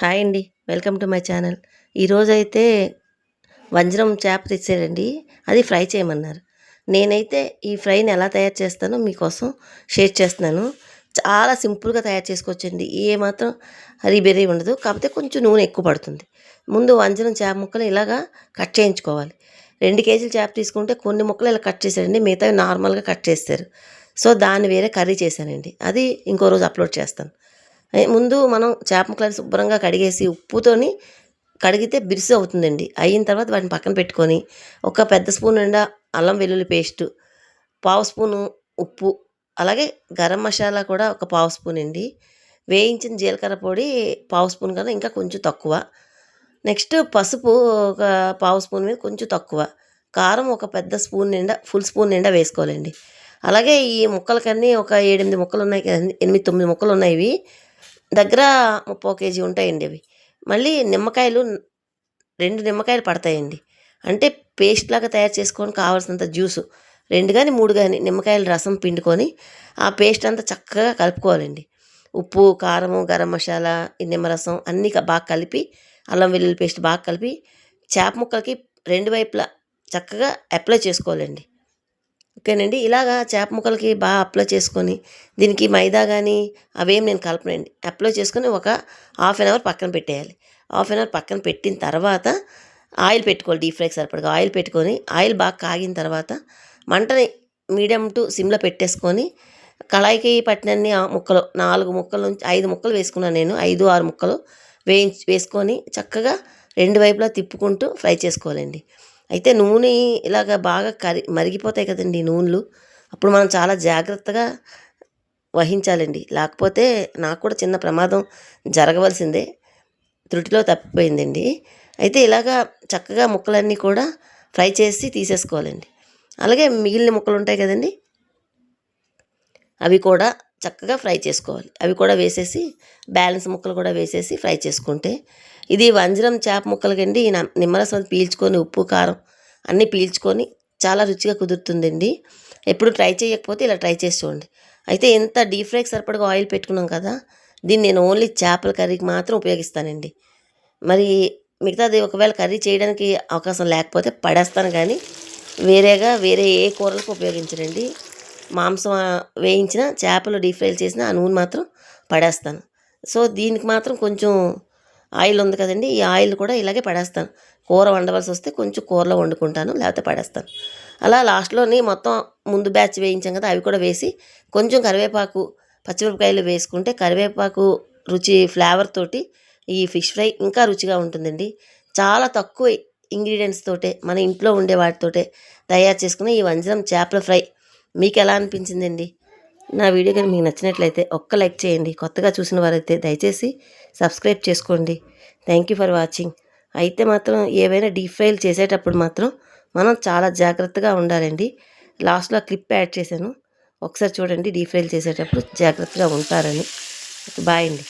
Hi అండి. Welcome to my channel. ఈరోజైతే వంజరం చేప తెచ్చారండి అది ఫ్రై చేయమన్నారు. నేనైతే ఈ ఫ్రైని ఎలా తయారు చేస్తానో మీకోసం షేర్ చేస్తున్నాను. చాలా సింపుల్గా తయారు చేసుకోవచ్చండి. ఏ మాత్రం హరీబెరీ ఉండదు. కాకపోతే కొంచెం నూనె ఎక్కువ పడుతుంది. ముందు వంజరం చేప ముక్కలు ఇలాగా కట్ చేయించుకోవాలి. రెండు కేజీలు చేప తీసుకుంటే కొన్ని ముక్కలు ఇలా కట్ చేశారండి. మిగతావి నార్మల్గా కట్ చేస్తారు. సో దాన్ని వేరే కర్రీ చేశానండి. అది ఇంకో రోజు అప్లోడ్ చేస్తాను. ముందు మనం చేప ముక్కలను శుభ్రంగా కడిగేసి ఉప్పుతోని కడిగితే బిరుసు అవుతుందండి. అయిన తర్వాత వాటిని పక్కన పెట్టుకొని ఒక పెద్ద స్పూన్ నిండా అల్లం వెల్లుల్లి పేస్టు పావు స్పూను ఉప్పు అలాగే గరం మసాలా కూడా ఒక పావు స్పూన్ అండి. వేయించిన జీలకర్ర పొడి పావు స్పూన్ కన్నా ఇంకా కొంచెం తక్కువ. నెక్స్ట్ పసుపు ఒక పావు స్పూన్ మీద కొంచెం తక్కువ. కారం ఒక పెద్ద స్పూన్ నిండా ఫుల్ స్పూన్ నిండా వేసుకోవాలండి. అలాగే ఈ ముక్కలకన్నీ ఒక ఏడెనిమిది ముక్కలు ఉన్నాయి కదండి ఎనిమిది తొమ్మిది ముక్కలు ఉన్నాయి ఇవి. దగ్గర ముప్పై కేజీ ఉంటాయండి అవి. మళ్ళీ నిమ్మకాయలు రెండు నిమ్మకాయలు పడతాయండి. అంటే పేస్ట్ లాగా తయారు చేసుకొని కావాల్సినంత జ్యూసు. రెండు కానీ మూడు కానీ నిమ్మకాయల రసం పిండుకొని ఆ పేస్ట్ అంతా చక్కగా కలుపుకోవాలండి. ఉప్పు కారము గరం మసాలా ఈ నిమ్మరసం అన్నీ బాగా కలిపి అల్లం వెల్లుల్లి పేస్ట్ బాగా కలిపి చేప ముక్కలకి రెండు వైపులా చక్కగా అప్లై చేసుకోవాలండి. ఓకేనండి? ఇలాగా చేప ముక్కలకి బాగా అప్లై చేసుకొని దీనికి మైదా కానీ అవేం నేను కలపనండి. అప్లై చేసుకొని ఒక హాఫ్ అన్ అవర్ పక్కన పెట్టేయాలి. హాఫ్ అన్ అవర్ పక్కన పెట్టిన తర్వాత ఆయిల్ పెట్టుకోవాలి డీప్ ఫ్రైకి సరిపడగా. ఆయిల్ పెట్టుకొని ఆయిల్ బాగా కాగిన తర్వాత మంటని మీడియం టు సిమ్లో పెట్టేసుకొని కళాయికి పట్టినన్ని ముక్కలు నాలుగు ముక్కలు నుంచి ఐదు ముక్కలు వేసుకున్నాను నేను. ఐదు ఆరు ముక్కలు వేయించి వేసుకొని చక్కగా రెండు వైపులా తిప్పుకుంటూ ఫ్రై చేసుకోవాలండి. అయితే నూనె ఇలాగ బాగా కరి మరిగిపోతాయి కదండి నూనెలు. అప్పుడు మనం చాలా జాగ్రత్తగా వహించాలండి. లేకపోతే నాకు కూడా చిన్న ప్రమాదం జరగవలసిందే. త్రుటిలో తప్పిపోయిందండి. అయితే ఇలాగా చక్కగా ముక్కలన్నీ కూడా ఫ్రై చేసి తీసేసుకోవాలండి. అలాగే మిగిలిన ముక్కలు ఉంటాయి కదండి. అవి కూడా చక్కగా ఫ్రై చేసుకోవాలి. అవి కూడా వేసేసి బ్యాలెన్స్ ముక్కలు కూడా వేసేసి ఫ్రై చేసుకుంటే ఇది వంజరం చేప ముక్కలకండి నిమ్మరసం పీల్చుకొని ఉప్పు కారం అన్నీ పీల్చుకొని చాలా రుచిగా కుదురుతుందండి. ఎప్పుడు ట్రై చేయకపోతే ఇలా ట్రై చేసి చూడండి. అయితే ఎంత డీప్ ఫ్రైకి సరిపడగా ఆయిల్ పెట్టుకున్నాం కదా దీన్ని నేను ఓన్లీ చేపల కర్రీకి మాత్రం ఉపయోగిస్తానండి. మరి మిగతాది ఒకవేళ కర్రీ చేయడానికి అవకాశం లేకపోతే పడేస్తాను కానీ వేరేగా వేరే ఏ కూరలకు ఉపయోగించరండి. మాంసం వేయించిన చేపలు డీప్ ఫ్రై చేసిన ఆ నూనె మాత్రం పడేస్తాను. సో దీనికి మాత్రం కొంచెం ఆయిల్ ఉంది కదండి ఈ ఆయిల్ కూడా ఇలాగే పడేస్తాను. కూర వండవలసి వస్తే కొంచెం కూరలో వండుకుంటాను లేకపోతే పడేస్తాను. అలా లాస్ట్లోని మొత్తం ముందు బ్యాచ్ వేయించాం కదా అవి కూడా వేసి కొంచెం కరివేపాకు పచ్చిమిరపకాయలు వేసుకుంటే కరివేపాకు రుచి ఫ్లేవర్ తోటి ఈ ఫిష్ ఫ్రై ఇంకా రుచిగా ఉంటుందండి. చాలా తక్కువ ఇంగ్రీడియంట్స్ తోటే మన ఇంట్లో ఉండే వాటితోటే తయారు చేసుకుని ఈ వంజరం చేపల ఫ్రై మీకు ఎలా అనిపించిందండి? నా వీడియో కానీ మీకు నచ్చినట్లయితే ఒక్క లైక్ చేయండి. కొత్తగా చూసిన వారైతే దయచేసి సబ్స్క్రైబ్ చేసుకోండి. Thank you for watching. అయితే మాత్రం ఏవైనా డీప్ ఫ్రైలు చేసేటప్పుడు మాత్రం మనం చాలా జాగ్రత్తగా ఉండాలండి. లాస్ట్లో క్లిప్ యాడ్ చేశాను. ఒకసారి చూడండి డీప్ ఫ్రైలు చేసేటప్పుడు జాగ్రత్తగా ఉంటారని. బాయ్ అండి.